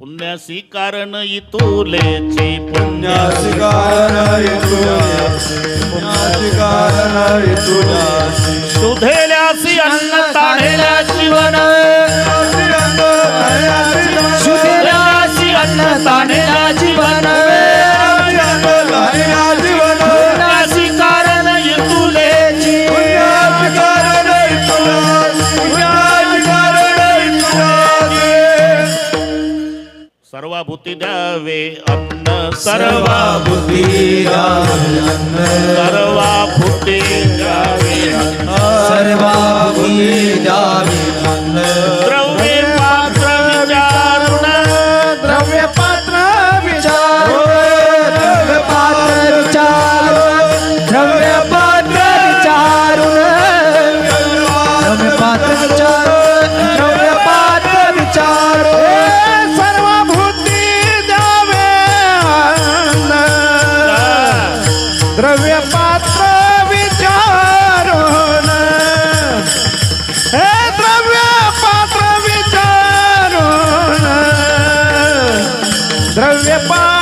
पुण्यासी कारण इतुलेची पुण्य. पुण्याची कारण तुझ्याची पुण्याची कारण तुझ्याची सुधेल्यासी अन्न ताढेल्या जीवन सुधेल्यासी अन्न ताढेल्या सर्वाभूती द्यावे अन्न सर्वा सर्वाभूती द्यावे अन्न द्रव्ये पात्र विचारुण। द्रव्य पात्र विचार द्रव्य पात्र विचार द्रव्य पात्र विचारून द्रव्य पात्र द्रव्य पात्र विचारो हे द्रव्य पात्र विचारो द्रव्य पात्र